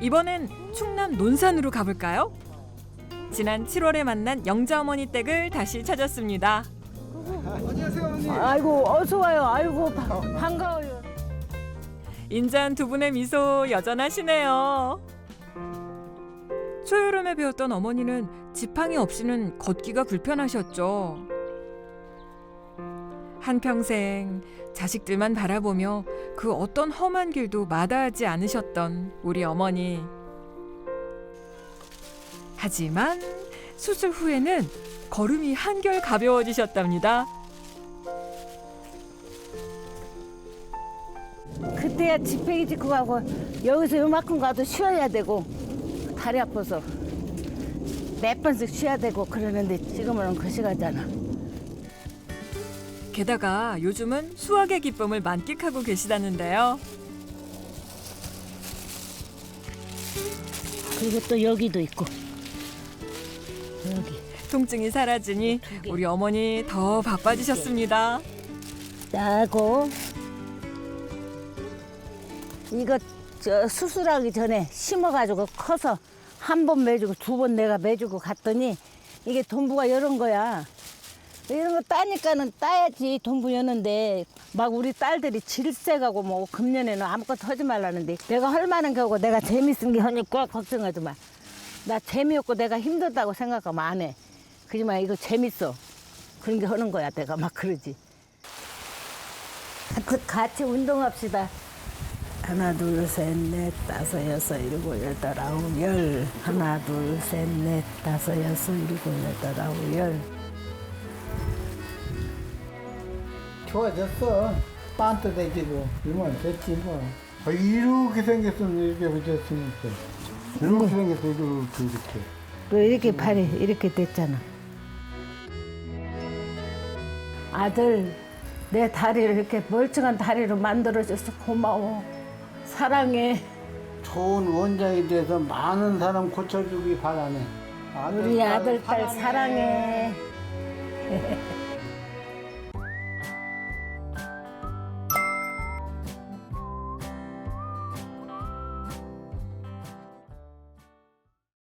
이번엔 충남 논산으로 가볼까요? 지난 7월에 만난 영자 어머니 댁을 다시 찾았습니다. 아이고 어서 와요. 아이고 바- 반가워요. 인자한 두 분의 미소 여전하시네요. 초여름에 배웠던 어머니는 지팡이 없이는 걷기가 불편하셨죠. 한평생 자식들만 바라보며 그 어떤 험한 길도 마다하지 않으셨던 우리 어머니. 하지만 수술 후에는 걸음이 한결 가벼워지셨답니다. 그때야 지팽이 짚고 가고 여기서 요만큼 가도 쉬어야 되고 다리 아파서 몇 번씩 쉬어야 되고 그러는데 지금은 그 시간잖아. 게다가 요즘은 수학의 기쁨을 만끽하고 계시다는데요. 그리고 또 여기도 있고 여기 통증이 사라지니 우리 어머니 더 바빠지셨습니다. 따고 이거 저 수술하기 전에 심어가지고 커서 한 번 매주고 두 번 내가 매주고 갔더니 이게 돈부가 이런 거야. 이런 거 따니까는 따야지 돈 부였는데 막 우리 딸들이 질색하고 뭐 금년에는 아무것도 하지 말라는데 내가 할 만한 거고 내가 재밌은 게 하니까 걱정하지 마. 나 재미없고 내가 힘들다고 생각하면 안 해. 그지만 이거 재밌어. 그런 게 하는 거야 내가 막 그러지. 같이, 같이 운동합시다. 하나, 둘, 셋, 넷, 다섯, 여섯, 일곱, 여덟, 아홉, 열. 하나, 둘, 셋, 넷, 다섯, 여섯, 일곱, 여덟, 아홉, 열. 좋아졌어. 되지도 이만 됐지 뭐. 아, 이렇게 생겼으면 이렇게 붙였으니까. 이렇게 생겼어 이렇게 이렇게. 또 이렇게 팔이 이렇게 됐잖아. 아들, 내 다리를 이렇게 멀쩡한 다리로 만들어줘서 고마워. 사랑해. 좋은 원장이 돼서 많은 사람 고쳐주기 바라네. 우리 딸 아들, 딸 사랑해. Yeah.